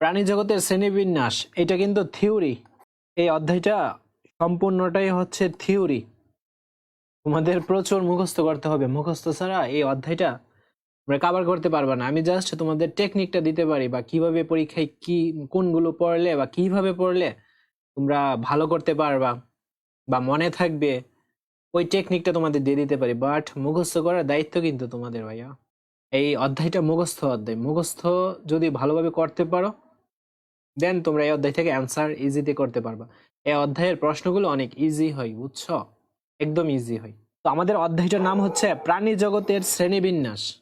প্রাণী জগতের শ্রেণীবিন্যাস, এটা কিন্তু থিওরি। এই অধ্যায়টা সম্পূর্ণটাই হচ্ছে থিওরি। তোমাদের প্রচুর মুখস্থ করতে হবে। মুখস্থ ছাড়া এই অধ্যায়টা তোমরা কাভার করতে পারবে না। আমি জাস্ট তোমাদের টেকনিকটা দিতে পারি বা কীভাবে পরীক্ষায় কি, কোনগুলো পড়লে বা কীভাবে পড়লে তোমরা ভালো করতে পারবা বা মনে থাকবে, ওই টেকনিকটা তোমাদের দিয়ে দিতে পারি। বাট মুখস্থ করার দায়িত্ব কিন্তু তোমাদের, ভাইয়া। এই অধ্যায়টা মুখস্থ অধ্যায়। মুখস্থ যদি ভালোভাবে করতে পারো দেন তোমরা এই অধ্যায় থেকে অ্যান্সার ইজিতে করতে পারবা। এই অধ্যায়ের প্রশ্নগুলো অনেক ইজি হয়, বুঝছ? একদম ইজি হয়। তো আমাদের অধ্যায়টার নাম হচ্ছে প্রাণী জগতের শ্রেণীবিন্যাস।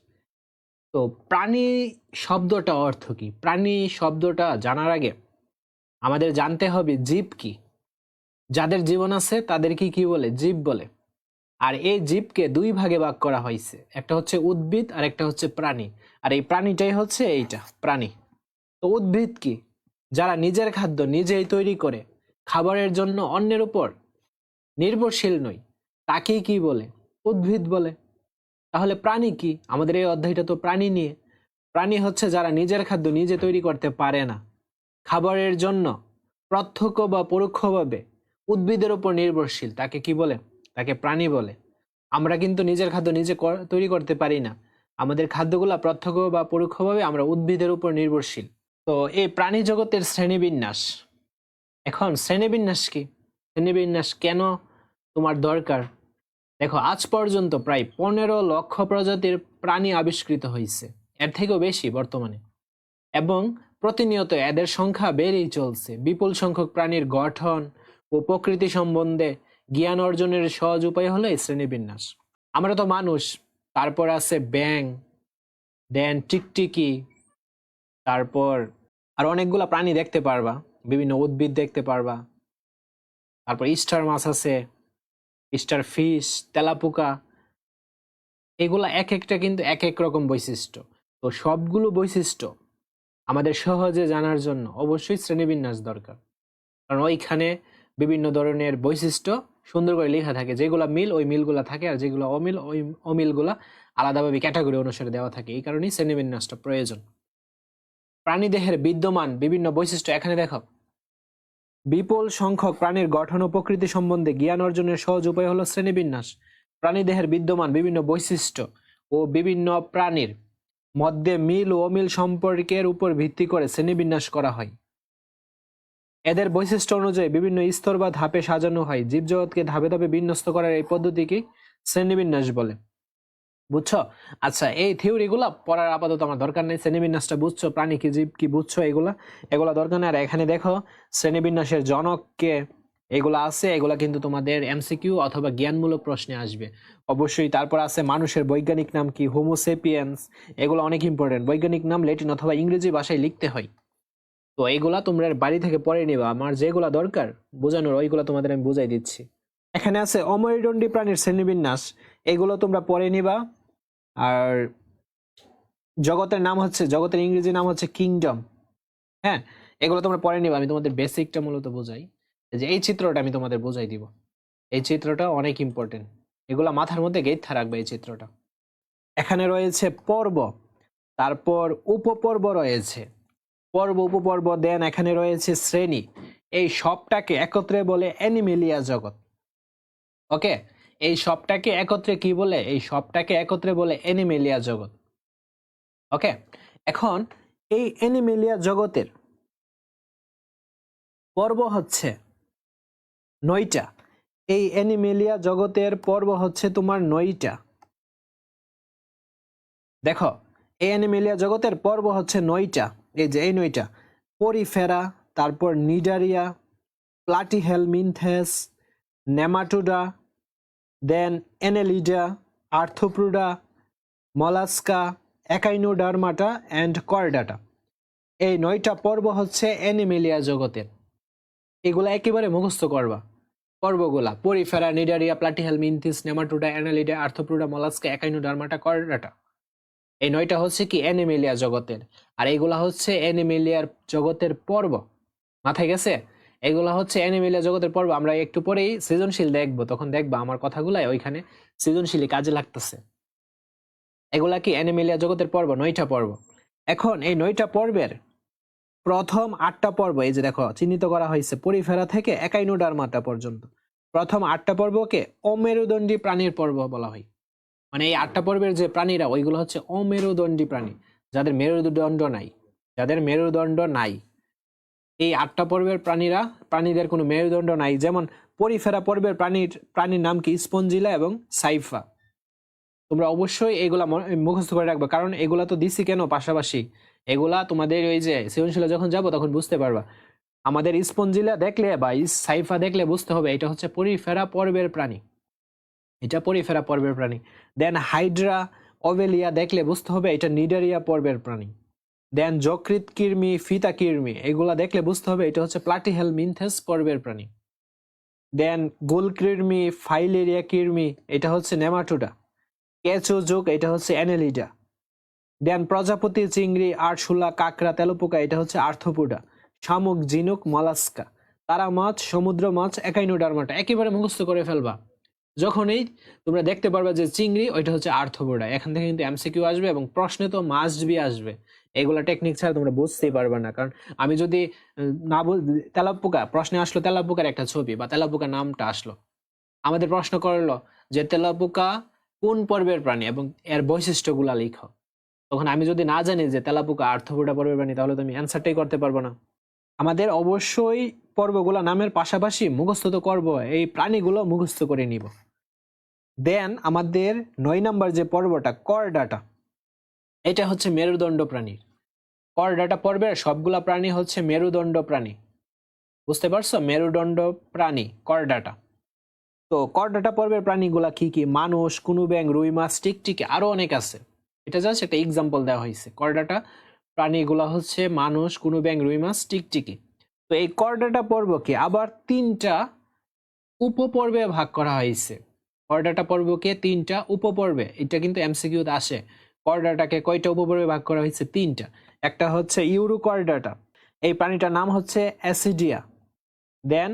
তো প্রাণী শব্দটা অর্থ কি? প্রাণী শব্দটা জানার আগে আমাদের জানতে হবে জীব কি? যাদের জীবন আছে তাদেরকে কি বলে? জীব বলে। আর এই জীবকে দুই ভাগে ভাগ করা হয়েছে। একটা হচ্ছে উদ্ভিদ আর একটা হচ্ছে প্রাণী। আর এই প্রাণীটাই হচ্ছে এইটা, প্রাণী। তো উদ্ভিদ কি? যারা নিজের খাদ্য নিজেই তৈরি করে খাবারের জন্য অন্যের উপর নির্ভরশীল নয় তাকেই কি বলে? উদ্ভিদ বলে। তাহলে প্রাণী কি? আমাদের এই অধ্যায়টা তো প্রাণী নিয়ে। প্রাণী হচ্ছে যারা নিজের খাদ্য নিজে তৈরি করতে পারে না। খাবারের জন্য প্রত্যক্ষ বা পরোক্ষভাবে উদ্ভিদের উপর নির্ভরশীল, তাকে কি বলে? তাকে প্রাণী বলে। আমরা কিন্তু নিজের খাদ্য নিজে তৈরি করতে পারি না। আমাদের খাদ্যগুলা প্রত্যক্ষ বা পরোক্ষভাবে আমরা উদ্ভিদের উপর নির্ভরশীল। তো এই প্রাণী জগতের শ্রেণীবিন্যাস। এখন শ্রেণীবিন্যাস কি? শ্রেণীবিন্যাস কেন তোমার দরকার? দেখো, আজ পর্যন্ত প্রায় পনেরো লক্ষ প্রজাতির প্রাণী আবিষ্কৃত হয়েছে এর থেকেও বেশি বর্তমানে। এবং প্রতিনিয়ত এদের সংখ্যা বেড়েই চলছে। বিপুল সংখ্যক প্রাণীর গঠন ও প্রকৃতি সম্বন্ধে জ্ঞান অর্জনের সহজ উপায় হলো এই শ্রেণীবিন্যাস। আমরা তো মানুষ, তারপর আছে ব্যাং দেন টিকটিকি, তারপর আর অনেকগুলা প্রাণী দেখতে পারবা, বিভিন্ন উদ্ভিদ দেখতে পারবা। তারপর ইস্টার মাছ আছে ইস্টার ফিশ, তেলাপোকা, এগুলা এক একটা কিন্তু এক এক রকম বৈশিষ্ট্য। তো সবগুলো বৈশিষ্ট্য আমাদের সহজে জানার জন্য অবশ্যই শ্রেণীবিন্যাস দরকার। কারণ ওইখানে বিভিন্ন ধরনের বৈশিষ্ট্য সুন্দর করে লেখা থাকে। যেগুলা মিল, ওই মিলগুলা থাকে আর যেগুলো অমিল, ওই অমিলগুলা আলাদাভাবে ক্যাটাগরি অনুসারে দেওয়া থাকে। এই কারণেই শ্রেণীবিন্যাসটা প্রয়োজন। প্রাণীদেহের বিদ্যমান বিভিন্ন বৈশিষ্ট্য এখানে দেখো। বিপুল সংখ্যক প্রাণীর গঠন ও প্রকৃতি সম্বন্ধে জ্ঞান অর্জনের সহজ উপায় হলো শ্রেণীবিন্যাস। প্রাণীদেহের বিদ্যমান বিভিন্ন বৈশিষ্ট্য ও বিভিন্ন প্রাণীর মধ্যে মিল ও অমিল সম্পর্কের উপর ভিত্তি করে শ্রেণীবিন্যাস করা হয়। এদের বৈশিষ্ট্য অনুযায়ী বিভিন্ন স্তর বা ধাপে সাজানো হয়। জীবজগৎকে ধাপে ধাপে বিন্যস্ত করার এই পদ্ধতিকে শ্রেণীবিন্যাস বলে। বুঝছ? আচ্ছা এই থিওরিগুলা পড়ার আপাতত আমার দরকার নেই। শ্রেণীবিন্যাসটা বুঝছ? প্রাণী কি জীব কি বুঝছ এগুলা? এগুলা দরকার নেই। আর এখানে দেখো, শ্রেণীবিন্যাসের জনককে এগুলা আছে, এগুলা কিন্তু তোমাদের এমসিকিউ অথবা জ্ঞানমূলক প্রশ্নে আসবে। অবশ্যই তারপর আছে মানুষের বৈজ্ঞানিক নাম কি? হোমোসেপিয়েন্স এগুলো অনেক ইম্পর্টেন্ট বৈজ্ঞানিক নাম ল্যাটিন অথবা ইংরেজি ভাষায় লিখতে হয়। তো এইগুলা তোমরা বাড়ি থেকে পড়ে নিবা। আমার যেগুলা দরকার বোঝানোর, ওইগুলা তোমাদের আমি বুঝাই দিচ্ছি। এখানে আছে অমরিদণ্ডী প্রাণীর শ্রেণীবিন্যাস। এগুলো তোমরা পড়ে নিবা। আর জগতের নাম হচ্ছে, জগতের ইংরেজি নাম হচ্ছে কিংডম হ্যাঁ? এগুলো তোমরা পরে নিবা, আমি তোমাদের বেসিকটা মূলত বোঝাই। যে, এই চিত্রটা আমি তোমাদের বোঝাই দিব। এই চিত্রটা অনেক ইম্পর্টেন্ট এগুলো মাথার মধ্যে গেথা রাখবে এই চিত্রটা। এখানে রয়েছে পর্ব, তারপর উপপর্ব রয়েছে। পর্ব, উপপর্ব দেন এখানে রয়েছে শ্রেণি। এই সবটাকে একত্রে বলে অ্যানিমেলিয়া জগৎ। ওকে এই সবটাকে একত্রে কি বলে? এই সবটাকে একত্রে বলে অ্যানিমেলিয়া জগৎ। ওকে? এখন এই অ্যানিমেলিয়া জগতের পর্ব হচ্ছে নয়টা। এই অ্যানিমেলিয়া জগতের পর্ব হচ্ছে তোমার নয়টা। দেখো, এই অ্যানিমেলিয়া জগতের পর্ব হচ্ছে নয়টা। এই যে এই নয়টা। পরিফেরা, তারপর cnidaria, platyhelminthes, nematoda then annelida arthropoda mollusca echinodermata and chordata. এই নয়টা পর্ব হচ্ছে অ্যানিমেলিয়া জগতের। এগুলা একেবারে মুখস্থ করবা। পর্বগুলা, porifera, cnidaria platyhelminthes nematoda, annelida arthropoda mollusca echinodermata chordata. এই নয়টা হচ্ছে কি অ্যানিমেলিয়া জগতের। আর এগুলা হচ্ছে অ্যানিমেলিয়ার জগতের পর্ব। মাথায় গেছে? এগুলা হচ্ছে অ্যানিমেলিয়া জগতের পর্ব। আমরা একটু পরেই সৃজনশীল দেখব, তখন দেখবা আমার কথাগুলাই ওইখানে সৃজনশীলই কাজে লাগতেছে। এগুলা কি অ্যানিমেলিয়া জগতের পর্ব? নয়টা পর্ব। এখন এই নয়টা পর্বের প্রথম আটটা পর্ব, এই যে দেখো, চিহ্নিত করা হয়েছে পরিফেরা থেকে একাইনোডার্মাটা পর্যন্ত। প্রথম আটটা পর্বকে অমেরুদণ্ডী প্রাণীর পর্ব বলা হয়। মানে এই আটটা পর্বের যে প্রাণীরা, ওইগুলো হচ্ছে অমেরুদণ্ডী প্রাণী। যাদের মেরুদণ্ড নাই, যাদের মেরুদণ্ড নাই। এই আটটা পর্বের প্রাণীরা, প্রাণীদের কোনো মেরুদণ্ড নাই। যেমন পরিফেরা পর্বের প্রাণীর প্রাণীর নাম কি? স্পঞ্জিলা এবং সাইফা। তোমরা অবশ্যই এগুলা মুখস্থ করে রাখবে, কারণ এগুলা তো দিছি কেন পাশাপাশি? এগুলা তোমাদের ওই যে সৃজনশীলে যখন যাব তখন বুঝতে পারবা। আমাদের স্পঞ্জিলা দেখলে বা সাইফা দেখলে বুঝতে হবে, এটা হচ্ছে পরিফেরা পর্বের প্রাণী। এটা পরিফেরা পর্বের প্রাণী। দেন হাইড্রা অভেলিয়া দেখলে বুঝতে হবে এটা নিডারিয়া পর্বের প্রাণী। দেন যকৃত কৃমি, ফিতা কৃমি, এগুলা দেখলে বুঝতে হবে এটা হচ্ছে প্লাটিহেল মিনথেস পর্বের প্রাণী। দেন গোল কৃমি, ফাইলেরিয়া কৃমি, এটা হচ্ছে নেমাটোডা। কেঁচো যোগ, এটা হচ্ছে অ্যানেলিডা। দেন প্রজাপতি, চিংড়ি, আরশোলা, কাঁকড়া, তেলপোকা, এটা হচ্ছে আর্থোপোডা শামুক জিনুক মলাস্কা। তারা মাছ, সমুদ্র মাছ, একাইনোডার্মাটা, একেবারে মুখস্থ করে ফেলবা। যখনই তোমরা দেখতে পারবে যে চিংড়ি, ওইটা হচ্ছে আর্থোপোডা এখান থেকে কিন্তু এমসিকিউ আসবে এবং প্রশ্নে তো মাস্ট বি আসবে। এগুলা টেকনিক ছাড়া তোমরা বুঝতেই পারবে না। কারণ আমি যদি না বল তেলাপোকা, প্রশ্নে আসলো তেলাপোকার একটা ছবি বা তেলাপোকা নামটা আসলো। আমাদের প্রশ্ন করল যে, তেলাপোকা কোন পর্বের প্রাণী এবং এর বৈশিষ্ট্যগুলা লিখো? তখন আমি যদি না জানি যে, তেলাপোকা আর্থপোডা পর্বের প্রাণী তাহলে তো আমি অ্যান্সারটাই করতে পারব না। আমাদের অবশ্যই পর্বগুলো নামের পাশাপাশি মুখস্থ তো করব, এই প্রাণীগুলো মুখস্থ করে নিব। দেন আমাদের নয় নাম্বার যে পর্বটা করডাটা এটা হচ্ছে মেরুদণ্ড প্রাণীর। করডাটা পর্বের সবগুলা প্রাণী হচ্ছে মেরুদণ্ড প্রাণী। বুঝতে পারছ? মেরুদণ্ড প্রাণী, করডাটা। তো করডাটা পর্বের প্রাণীগুলা কি কি? মানুষ কুনু ব্যাং রুই মাছ, টিকটিকি আরও অনেক আছে। এটা জাস্ট একটা এক্সাম্পল দেওয়া হয়েছে। করডাটা প্রাণীগুলা হচ্ছে মানুষ কুনু ব্যাং রুই মাছ, টিকটিকি। তো এই করডাটা পর্বকে আবার তিনটা উপপর্বে ভাগ করা হয়েছে। করডাটা পর্বকে তিনটা উপপর্বে। এটা কিন্তু এমসিকিউতে আসে। করডাটাকে কয়টা উপপর্বে ভাগ করা হয়েছে? তিনটা। একটা হচ্ছে ইউরোকর্ডাটা এই প্রাণীটার নাম হচ্ছে অ্যাসিডিয়া। দেন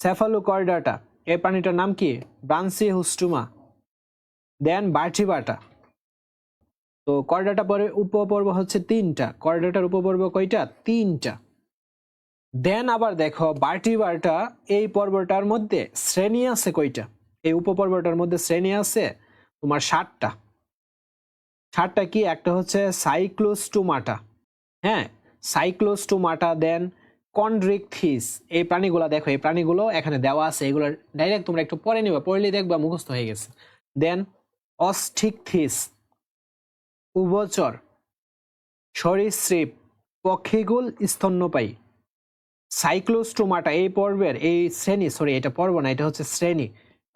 সেফালোকর্ডাটা এই প্রাণীটার নাম কি? ব্রান্সি হুস্টুমা দেন বার্টিবাটা। তো করডাটা পরে উপপর্ব হচ্ছে তিনটা। করডাটার উপপর্ব কয়টা? তিনটা। দেন আবার দেখো বার্টিবারটা এই পর্বটার মধ্যে শ্রেণি আছে কয়টা? এই উপপর্বটার মধ্যে শ্রেণি আছে তোমার ষাটটা ষাটটা কি? একটা হচ্ছে সাইক্লোস্টোমাটা হ্যাঁ সাইক্লোস্টোমাটা দেন কন্ড্রিকথিস এই প্রাণীগুলো দেখো, এই প্রাণীগুলো এখানে দেওয়া আছে। এগুলো ডাইরেক্ট তোমরা একটু পরে নিবা, পড়লে দেখবা মুখস্থ হয়ে গেছে। দেন অস্টিকথিস উভচর, সরীসৃপ, পক্ষীগুল স্তন্যপায়ী। সাইক্লোস্টোমাটা এই পর্বের, এই শ্রেণি সরি এটা পর্ব না, এটা হচ্ছে শ্রেণি।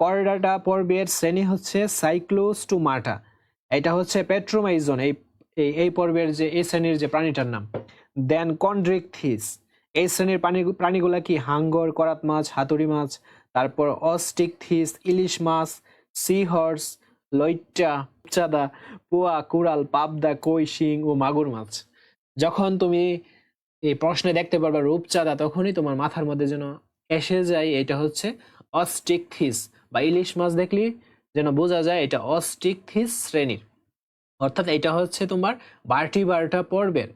করডাটা পর্বের শ্রেণি হচ্ছে সাইক্লোস্টোমাটা এটা হচ্ছে পেট্রোমাইজন এই, এই- পর্বের যে, এই শ্রেণির যে প্রাণীটার নাম। দেন কন্ড্রিকথিস এই শ্রেণির প্রাণী প্রাণীগুলা কি? হাঙ্গর, করাত মাছ, হাতুড়ি মাছ, তারপর অস্টিক অস্টিকথিস ইলিশ মাছ সি হর্স লইট্টা, চাদা, পোয়া, কুড়াল, পাবদা, কই, শিং ও মাগুর মাছ। যখন তুমি এই প্রশ্নে দেখতে পারবা রূপচাঁদা তখনই তোমার মাথার মধ্যে যেন এসে যায়, এটা হচ্ছে অস্টিক অস্টিকথিস বা ইলিশ মাছ দেখলি যেন বোঝা যায় এটা অস্টিকথিস শ্রেণির। অর্থাৎ এটা হচ্ছে তোমার বার্টিবার্টা পর্বের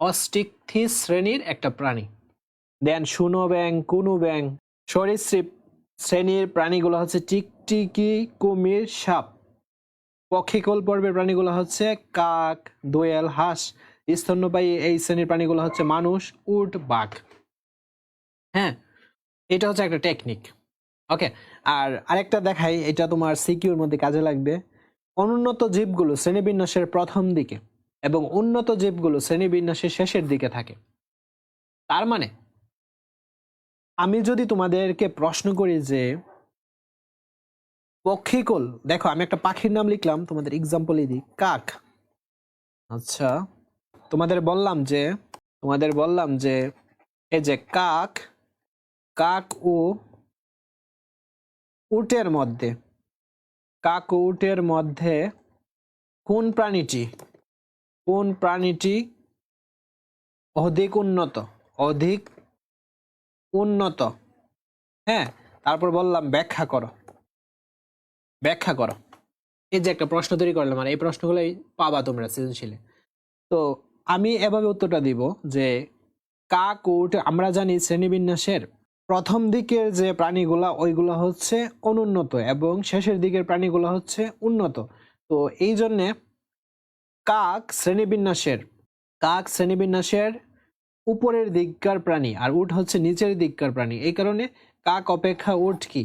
অস্টিকথিস শ্রেণির একটা প্রাণী। দেন সুনো ব্যাং কুনু ব্যাং সরীসৃপ শ্রেণির প্রাণীগুলো হচ্ছে টিকটিকি, কুমির, সাপ। পক্ষিকল পর্বের প্রাণীগুলো হচ্ছে কাক, দোয়েল, হাঁস, স্তন্যপায়ী এই শ্রেণির প্রাণীগুলো হচ্ছে মানুষ, উট, বাঘ। হ্যাঁ এটা হচ্ছে একটা টেকনিক। ওকে আর আরেকটা দেখাই, এটা তোমার সিকিউর মধ্যে কাজে লাগবে। অনুন্নত জীবগুলো শ্রেণীবিন্যাসের প্রথম দিকে এবং উন্নত জীবগুলো শ্রেণীবিন্যাসের শেষের দিকে থাকে। তার মানে আমি যদি তোমাদেরকে প্রশ্ন করি যে, পক্ষিকল, দেখো আমি একটা পাখির নাম লিখলাম, তোমাদের এক্সাম্পলই দিই, কাক। আচ্ছা তোমাদের বললাম যে, তোমাদের বললাম যে, এই যে কাক কাক ও উটের মধ্যে। কাক উটের মধ্যে কোন প্রাণীটি? কোন প্রাণীটি অধিক উন্নত? অধিক উন্নত। হ্যাঁ তারপর বললাম ব্যাখ্যা করো। ব্যাখ্যা করো। এই যে একটা প্রশ্ন তৈরি করলাম, আর এই প্রশ্নগুলোই পাবা তোমরা সৃজনশীলে। তো আমি এভাবে উত্তরটা দিব যে কাক, উট, আমরা জানি শ্রেণীবিন্যাসের প্রথম দিকের যে প্রাণীগুলা, ওইগুলো হচ্ছে অনুন্নত এবং শেষের দিকের প্রাণীগুলো হচ্ছে উন্নত। তো এই জন্যে কাক শ্রেণীবিন্যাসের কাক শ্রেণীবিন্যাসের উপরের দিককার প্রাণী আর উট হচ্ছে নিচের দিককার প্রাণী। এই কারণে কাক অপেক্ষা উট কি?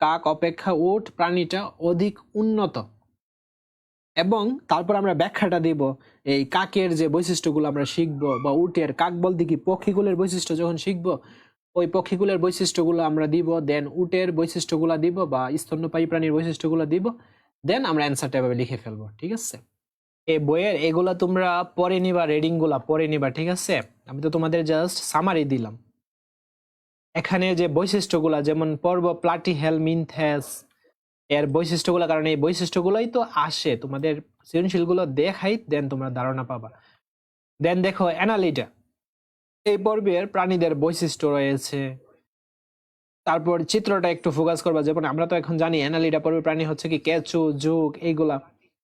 কাক অপেক্ষা উট প্রাণীটা অধিক উন্নত। এবং তারপর আমরা ব্যাখ্যাটা দিব এই কাকের যে বৈশিষ্ট্যগুলো আমরা শিখব বা উটের কাক বলতে কি পক্ষীগুলোর বৈশিষ্ট্য যখন শিখব ওই পক্ষীগুলোর বৈশিষ্ট্যগুলো আমরা দিব দেন উটের বৈশিষ্ট্যগুলো দিব বা স্তন্যপায়ী প্রাণীর বৈশিষ্ট্যগুলো দিব দেন আমরা অ্যান্সারটা এভাবে লিখে ফেলব, ঠিক আছে? এই বইয়ের এগুলা তোমরা পরে নিবা রিডিংগুলা পরে নিবা, ঠিক আছে? আমি তো তোমাদের জাস্ট সামারি দিলাম। এখানে যে বৈশিষ্ট্যগুলা, যেমন পর্ব প্লাটি হেল মিনথ্যাস এর বৈশিষ্ট্যগুলো, কারণ এই বৈশিষ্ট্যগুলোই তো আসে, তোমাদের সৃজনশীলগুলো দেখাই দেন তোমরা ধারণা পাবা। দেন দেখো, অ্যানালিটা। এই পর্বের প্রাণীদের বৈশিষ্ট্য রয়েছে। তারপর চিত্রটা একটু ফোকাস করবা, যেমন আমরা তো এখন জানি অ্যানালিটা পর্বের প্রাণী হচ্ছে কি কেঁচু, যুগ এইগুলা।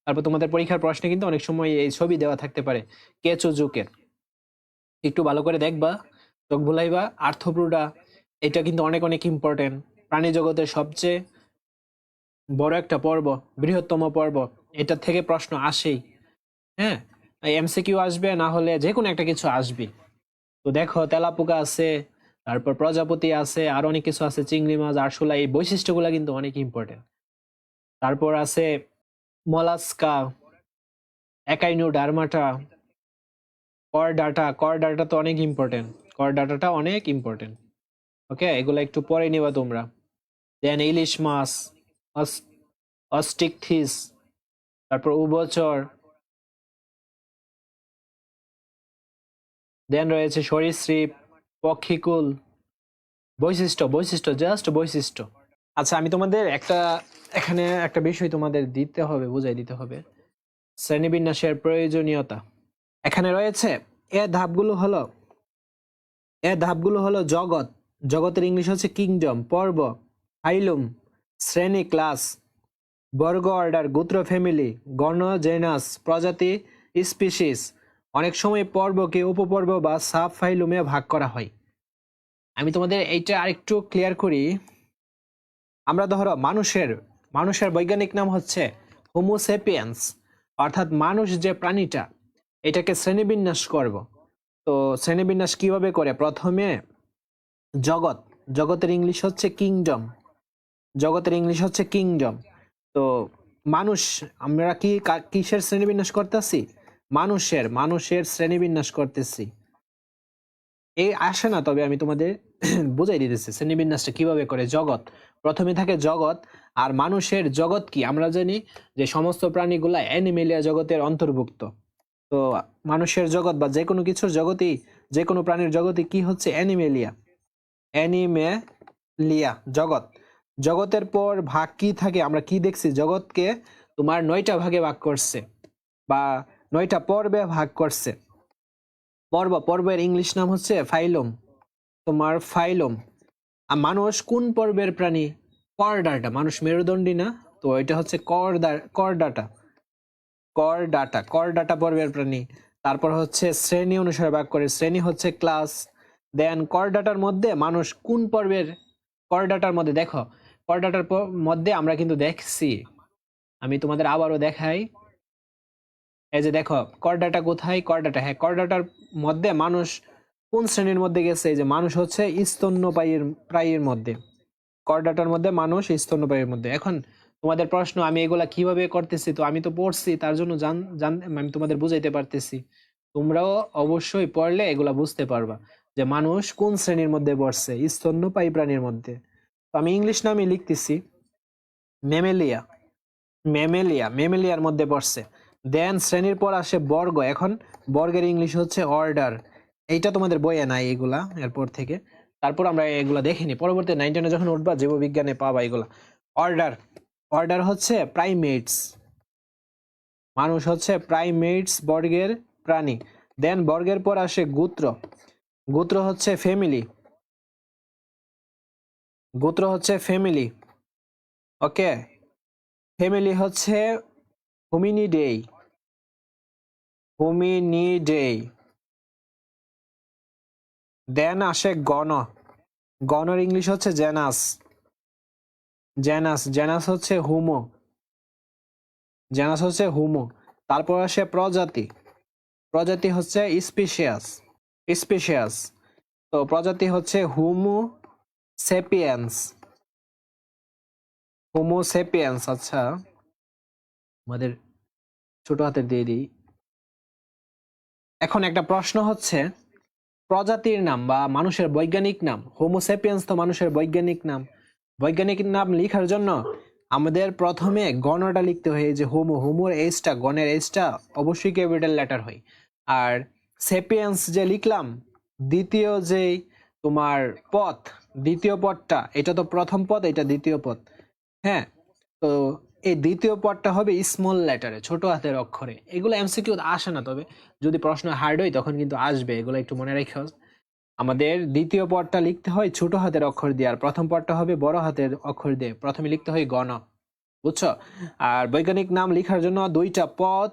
তারপর তোমাদের পরীক্ষার প্রশ্নে কিন্তু অনেক সময় এই ছবি দেওয়া থাকতে পারে, কেঁচু যুগের। একটু ভালো করে দেখবা, চোখ ভুলাইবা আর্থপ্রুডা, এটা কিন্তু অনেক অনেক ইম্পর্টেন্ট প্রাণী জগতের সবচেয়ে বড় একটা পর্ব, বৃহত্তম পর্ব এটা থেকে প্রশ্ন আসেই। হ্যাঁ এমসি এমসিকিউ আসবে, না হলে যে কোনো একটা কিছু আসবে তো দেখো, তেলাপোকা আছে, তারপর প্রজাপতি আছে, আর অনেক কিছু আছে, চিংড়ি মাছ, আরশোলা, এই বৈশিষ্ট্যগুলো কিন্তু অনেক ইম্পর্টেন্ট তারপর আছে মলাস্কা, একাইনো ডারমাটা কর ডাটা কর ডাটা তো অনেক ইম্পর্টেন্ট কর ডাটাটা অনেক ইম্পর্টেন্ট ওকে এগুলো একটু পরে নিবা তোমরা। দেন ইলিশ মাছ অস্টিকথিস, তারপর উভচর দেন রয়েছে সরীসৃপ, পক্ষিকুল, বৈশিষ্ট্য বৈশিষ্ট্য জাস্ট বৈশিষ্ট্য। আচ্ছা আমি তোমাদের একটা, এখানে একটা বিষয় তোমাদের দিতে হবে, বুঝাই দিতে হবে। শ্রেণীবিন্যাসের প্রয়োজনীয়তা। এখানে রয়েছে, এ ধাপগুলো হলো, এ ধাপগুলো হলো জগৎ। জগতের ইংলিশ হচ্ছে কিংডম, পর্ব, ফাইলুম, শ্রেণি, ক্লাস, বর্গ, অর্ডার, গোত্র, ফ্যামিলি, গণ, জেনাস, প্রজাতি, স্পিসিস। অনেক সময় পর্বকে উপপর্ব বা সাব ফাইলুমে ভাগ করা হয়। আমি তোমাদের এইটা আরেকটু ক্লিয়ার করি। আমরা ধরো মানুষের মানুষের বৈজ্ঞানিক নাম হচ্ছে হোমোসেপিয়েন্স অর্থাৎ মানুষ যে প্রাণীটা, এটাকে শ্রেণীবিন্যাস করব। তো শ্রেণীবিন্যাস কীভাবে করে? প্রথমে জগৎ, জগতের ইংলিশ হচ্ছে কিংডম জগতের ইংলিশ হচ্ছে কিংডম তো মানুষ, আমরা কি, কিসের শ্রেণীবিন্যাস করতেছি? মানুষের মানুষের শ্রেণীবিন্যাস করতেছি। এই আসে না, তবে আমি তোমাদের বুঝাই দিতেছি শ্রেণীবিন্যাসটা কীভাবে করে জগৎ। প্রথমে থাকে জগৎ, আর মানুষের জগৎ কি? আমরা জানি যে সমস্ত প্রাণীগুলা অ্যানিমেলিয়া জগতের অন্তর্ভুক্ত। তো মানুষের জগৎ বা যে কোনো কিছুর জগতেই যে কোনো প্রাণীর জগতে কি হচ্ছে? অ্যানিমেলিয়া। অ্যানিমেলিয়া জগৎ। জগতের পর ভাগ কি থাকে? আমরা কি দেখছি? জগৎকে তোমার নয়টা ভাগে ভাগ করছে। বা নয়টা পর্বে ভাগ করছে। পর্ব, পর্বের ইংলিশ নাম হচ্ছে ফাইলম। তোমার ফাইলম। আর মানুষ কোন পর্বের প্রাণী? করডাটা। মানুষ মেরুদণ্ডী না? তো এটা হচ্ছে করডা, করডাটা। করডাটা করডাটা পর্বের প্রাণী। তারপর হচ্ছে শ্রেণি অনুসারে ভাগ করে। শ্রেণি হচ্ছে ক্লাস। দেন করডাটার মধ্যে মানুষ কোন পর্বের? করডাটার মধ্যে, দেখো, করডাটার মধ্যে আমরা কিন্তু দেখছি। আমি তোমাদের আবারও দেখাই। এই যে দেখো করডাটা কোথায়? করডাটা হ্যাঁ করডাটার মধ্যে মানুষ কোন শ্রেণির মধ্যে গেছে? এই যে মানুষ হচ্ছে স্তন্যপায়ীর, প্রায়ীর মধ্যে। করডাটার মধ্যে মানুষ স্তন্যপায়ীর মধ্যে। এখন তোমাদের প্রশ্ন, আমি এগুলা কীভাবে করতেছি? তো আমি তো পড়ছি, তার জন্য জান জান, আমি তোমাদের বুঝাইতে পারতেছি। তোমরাও অবশ্যই পড়লে এগুলা বুঝতে পারবা যে মানুষ কোন শ্রেণির মধ্যে পড়ছে, স্তন্যপায়ী প্রাণীর মধ্যে। তো আমি ইংলিশ নামে লিখতেছি, মেমেলিয়া। মেমেলিয়া, মেমেলিয়ার মধ্যে পড়ছে। দেন শ্রেণির পর আসে বর্গ। এখন বর্গের ইংলিশ হচ্ছে অর্ডার এইটা তোমাদের বইয়ে নাই এগুলা, এরপর থেকে। তারপর আমরা এগুলা দেখিনি পরবর্তী নাইন টেনে যখন উঠবা, জীববিজ্ঞানে পাবা এগুলা। অর্ডার অর্ডার হচ্ছে প্রাইমেটস মানুষ হচ্ছে প্রাইমেটস বর্গের প্রাণী। দেন বর্গের পর আসে গোত্র। গোত্র হচ্ছে ফ্যামিলি গোত্র হচ্ছে ফ্যামিলি ওকে ফ্যামিলি হচ্ছে হোমিনিডেই হোমিনিডেই। দেন আসে গণ। গণর ইংলিশ হচ্ছে জেনাস। জেনাস জেনাস হচ্ছে হুমো। জেনাস হচ্ছে হুমো। তারপর আসে প্রজাতি। প্রজাতি হচ্ছে স্পিসিয়াস স্পিসিয়াস। তো প্রজাতি হচ্ছে হুমো সেপিয়েন্স। হোমো সেপিয়েন্স আচ্ছা। আমাদের ছোট হাতের দিয়ে দিই। এখন একটা প্রশ্ন হচ্ছে, প্রজাতির নাম বা মানুষের বৈজ্ঞানিক নাম হোমোসেপিয়েন্স তো মানুষের বৈজ্ঞানিক নাম। বৈজ্ঞানিক নাম লিখার জন্য আমাদের প্রথমে গণটা লিখতে হয় যে হোমো হোমোর এইচটা গণের এইচটা অবশ্যই ক্যাপিটাল লেটার হয়। আর সেপিয়েন্স যে লিখলাম, দ্বিতীয় যে তোমার পথ, দ্বিতীয় পথটা, এটা তো প্রথম পথ, এটা দ্বিতীয় পথ। হ্যাঁ তো এই দ্বিতীয় পদটা হবে স্মল লেটারে ছোট হাতের অক্ষরে। এগুলো এমসিকিউ আসে না, তবে যদি প্রশ্ন হার্ড হয়, তখন কিন্তু আসবে। এগুলো একটু মনে রেখো আমাদের দ্বিতীয় পদটা লিখতে হয় ছোট হাতের অক্ষর দিয়ে, আর প্রথম পদটা হবে বড় হাতের অক্ষর দিয়ে। প্রথমে লিখতে হয় গণ। বুঝছ? আর বৈজ্ঞানিক নাম লেখার জন্য দুইটা পদ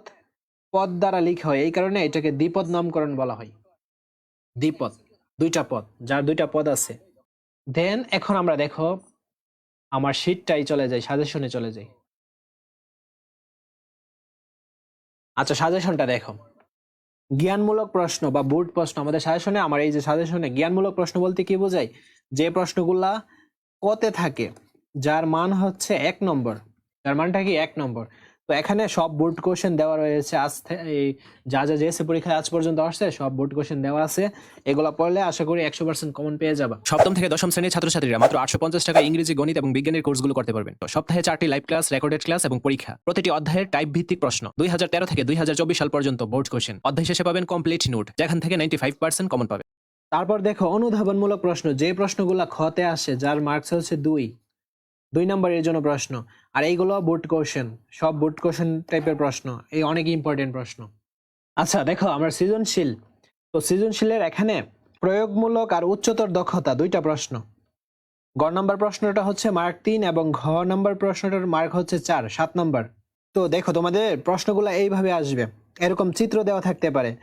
পদ দ্বারা লিখা হয়। এই কারণে এটাকে দ্বিপদ নামকরণ বলা হয়। দ্বিপদ, দুইটা পদ, যার দুইটা পদ আছে। দেন এখন আমরা দেখো, আমার শীটটাই চলে যায় সাজেশনে চলে যায়। আচ্ছা সাজেশনটা দেখো। জ্ঞানমূলক প্রশ্ন বা বোর্ড প্রশ্ন, আমাদের সাজেশনে আমার এই যে সাজেশনে জ্ঞানমূলক প্রশ্ন বলতে কি বোঝায়? যে প্রশ্নগুলা কতে থাকে, যার মান হচ্ছে এক নম্বর। যার মানটা কি এক নম্বর? তো এখানে সব বোর্ড কোশ্চেন দেওয়া রয়েছে। আজ এই যা যা জেএসসি পরীক্ষায় আজ পর্যন্ত আসছে সব বোর্ড কোশ্চেন দেওয়া আছে। এগুলা পড়লে আশা করি একশো পার্সেন্ট কমন পেয়ে যাবা। সপ্তম থেকে দশম শ্রেণির ছাত্রছাত্রীরা মাত্র আটশো পঞ্চাশ টাকা ইংরেজি গণিত এবং বিজ্ঞানের কোর্সগুলো করতে পারবেন। তো সপ্তাহে চারটি লাইভ ক্লাস রেকর্ডেড ক্লাস এবং পরীক্ষা। প্রতিটি অধ্যায়ের টাইপ ভিত্তিক প্রশ্ন। দুই হাজার তেরো থেকে দুই হাজার চব্বিশ সাল পর্যন্ত বোর্ড কোশ্চেন অধ্যায় শেষে পাবেন কমপ্লিট নোট যেখান থেকে নাইনটি ফাইভ পার্সেন্ট কমন পাবেন। তারপর দেখো অনুধাবনমূলক প্রশ্ন। যে প্রশ্নগুলা খতে আসে যার মার্কস হচ্ছে দুই। দুই নম্বর নম্বরের জন্য প্রশ্ন। আর এইগুলো বোর্ড কোশ্চেন সব বোর্ড কোশ্চেন টাইপের প্রশ্ন, এই অনেক ইম্পর্টেন্ট প্রশ্ন। আচ্ছা দেখো, আমরা সৃজনশীল। তো সৃজনশীলের এখানে প্রয়োগমূলক আর উচ্চতর দক্ষতা দুইটা প্রশ্ন। গ নম্বর প্রশ্নটা হচ্ছে মার্ক তিন এবং ঘ নম্বর প্রশ্নটার মার্ক হচ্ছে চার, সাত নম্বর। তো দেখো, তোমাদের প্রশ্নগুলো এইভাবে আসবে। এরকম চিত্র দেওয়া থাকতে পারে।